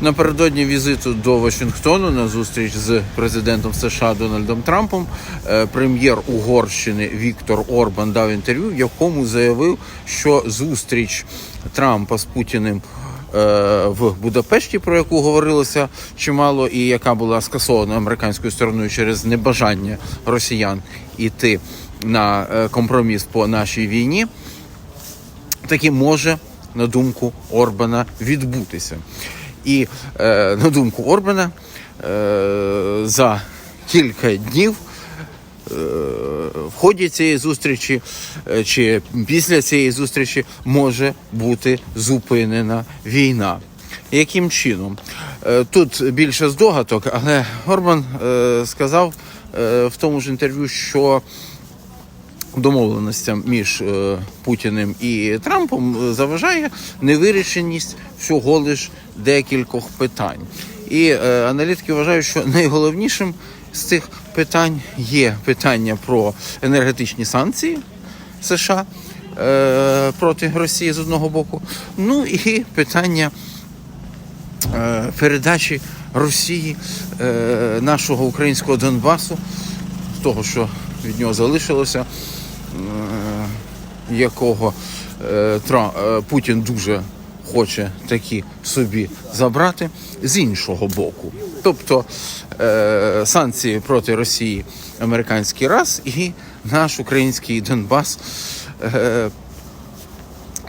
Напередодні візиту до Вашингтону на зустріч з президентом США Дональдом Трампом е, прем'єр Угорщини Віктор Орбан дав інтерв'ю, в якому заявив, що зустріч Трампа з Путіним е, в Будапешті, про яку говорилося чимало, і яка була скасована американською стороною через небажання росіян іти на е, компроміс по нашій війні, таки може, на думку Орбана, відбутися. І е, на думку Орбана, е, за кілька днів е, в ході цієї зустрічі е, чи після цієї зустрічі може бути зупинена війна. Яким чином? Е, Тут більше здогадок, але Орбан е, сказав е, в тому ж інтерв'ю, що домовленостям між е, Путіним і Трампом е, заважає невирішеність всього лиш декількох питань. І е, аналітики вважають, що найголовнішим з цих питань є питання про енергетичні санкції США проти Росії з одного боку, ну і питання передачі Росії нашого українського Донбасу, того, що від нього залишилося, якого е, е, Путін дуже хоче такі собі забрати з іншого боку. Тобто е, санкції проти Росії американський раз і наш український Донбас. Е,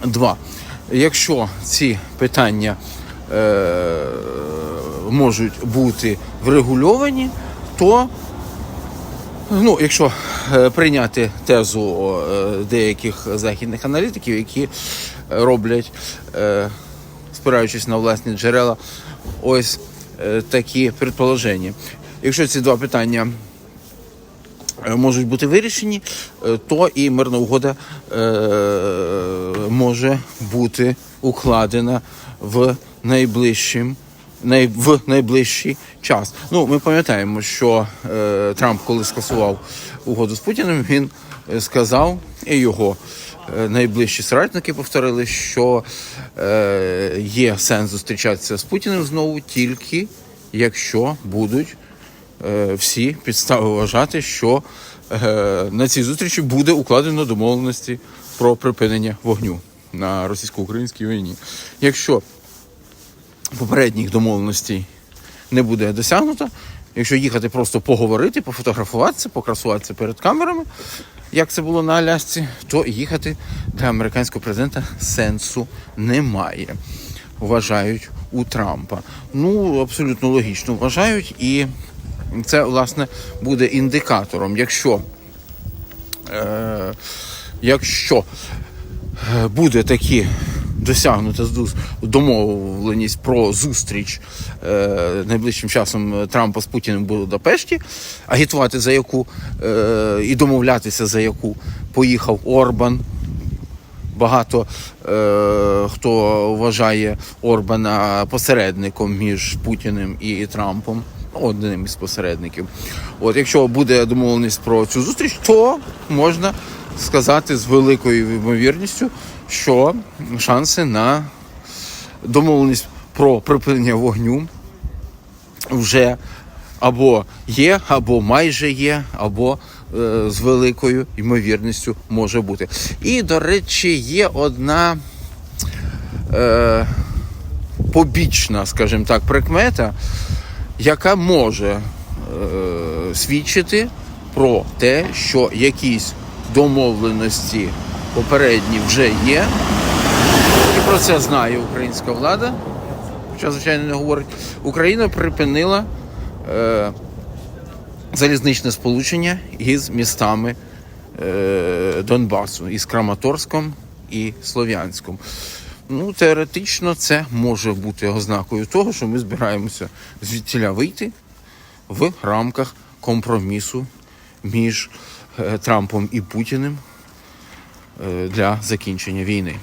Два. Якщо ці питання е, можуть бути врегульовані, то ну, якщо е, прийняти тезу е, деяких західних аналітиків, які роблять, е, спираючись на власні джерела, ось е, такі предположення. Якщо ці два питання е, можуть бути вирішені, е, то і мирна угода е, може бути укладена в найближчим. В найближчий час. Ну, ми пам'ятаємо, що е, Трамп, коли скасував угоду з Путіним, він е, сказав, і його е, найближчі соратники повторили, що е, є сенс зустрічатися з Путіним знову тільки якщо будуть е, всі підстави вважати, що е, на цій зустрічі буде укладено домовленості про припинення вогню на російсько-українській війні. Якщо попередніх домовленостей не буде досягнуто, якщо їхати просто поговорити, пофотографуватися, покрасуватися перед камерами, як це було на Алясці, то їхати для американського президента сенсу немає. Вважають у Трампа. Ну, абсолютно логічно вважають, і це, власне, буде індикатором, якщо, е, якщо е, буде такі досягнута домовленість про зустріч е, найближчим часом Трампа з Путіним в Будапешті, агітувати за яку е, і домовлятися за яку поїхав Орбан. Багато е, хто вважає Орбана посередником між Путіним і Трампом, одним із посередників. От якщо буде домовленість про цю зустріч, то можна сказати з великою ймовірністю, що шанси на домовленість про припинення вогню вже або є, або майже є, або е, з великою ймовірністю може бути. І, до речі, є одна е, побічна, скажімо так, прикмета, яка може е, свідчити про те, що якісь домовленості попередні вже є. І про це знає українська влада. Хоча, звичайно, не говорить. Україна припинила е, залізничне сполучення із містами е, Донбасу, із Краматорськом і Слов'янськом. Ну, теоретично, це може бути ознакою того, що ми збираємося звідтіля вийти в рамках компромісу між Трампом і Путіним е, для закінчення війни.